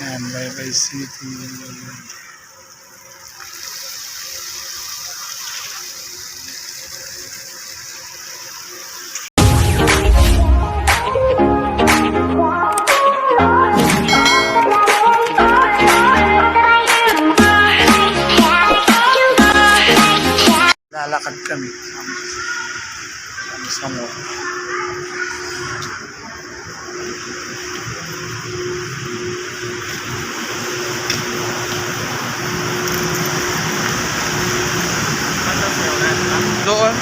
Yan, Bye-bye City. Lalakad kami. Kami sa mall. Doon.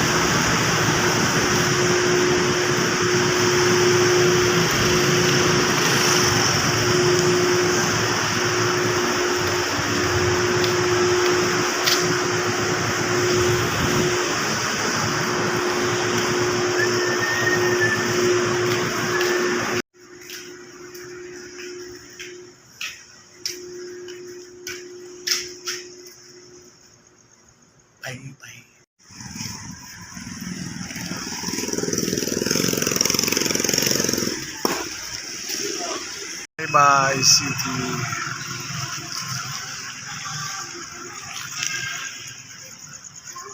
Bye bye. Bye bye city.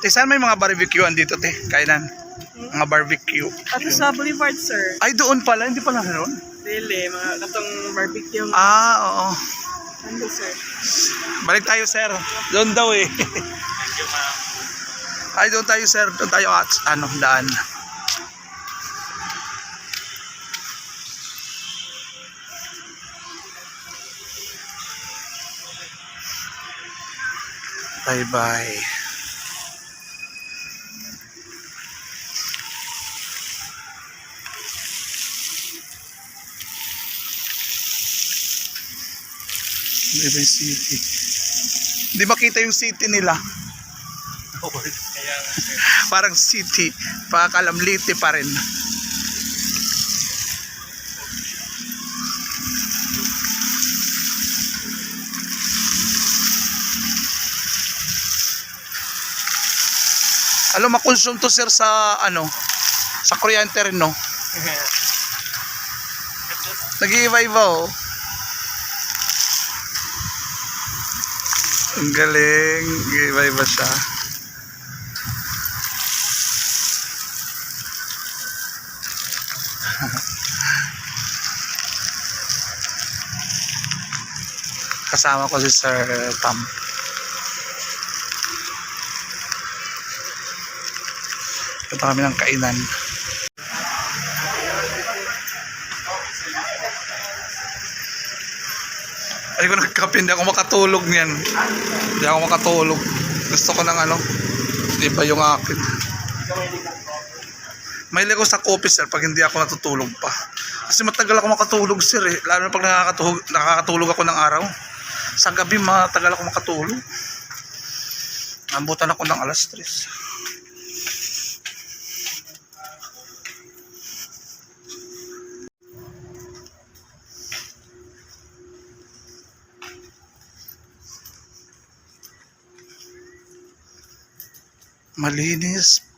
Te, saan may mga barbecuean dito, te? Kainan? Mga barbecue. Ato sa Boulevard, sir. Ay, doon pala. Hindi pala meron. Dili, mga katong barbecue. Ah, oo. Ano, sir? Balik tayo, sir. Doon daw eh. Ay, doon tayo, sir. Doon tayo at ano, daan. Bye-bye. Bye-bye City. Di makita yung city nila. Parang city. Pakalamliti pa rin. Alam, makonsume to sir sa ano, sa kuryente rin no. Nag-iiba-iba oh. Ang galing. Nag-iiba-iba siya. Kasama ko si Sir Tam. Ito kami ng kainan. Ay ko nagkape, hindi ako makatulog niyan. Hindi ako makatulog. Gusto ko ng ano, iba yung akin. May ko sa coffee sir pag hindi ako natutulog pa. Kasi matagal ako makatulog sir eh. Lalo na pag nakakatulog, nakakatulog ako ng araw. Sa gabi matagal ako makatulog. Nambutan ako ng alas 3. Malinis.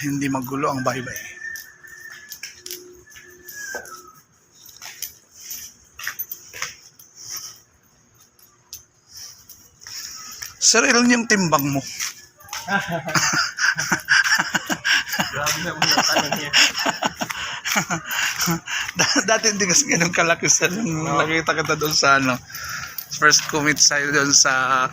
Hindi magulo ang baybay. Sir, ilan yung timbang mo? Dati hindi kasi ganun kalaki sa nung nakita kita doon sa ano. First commit sa'yo doon sa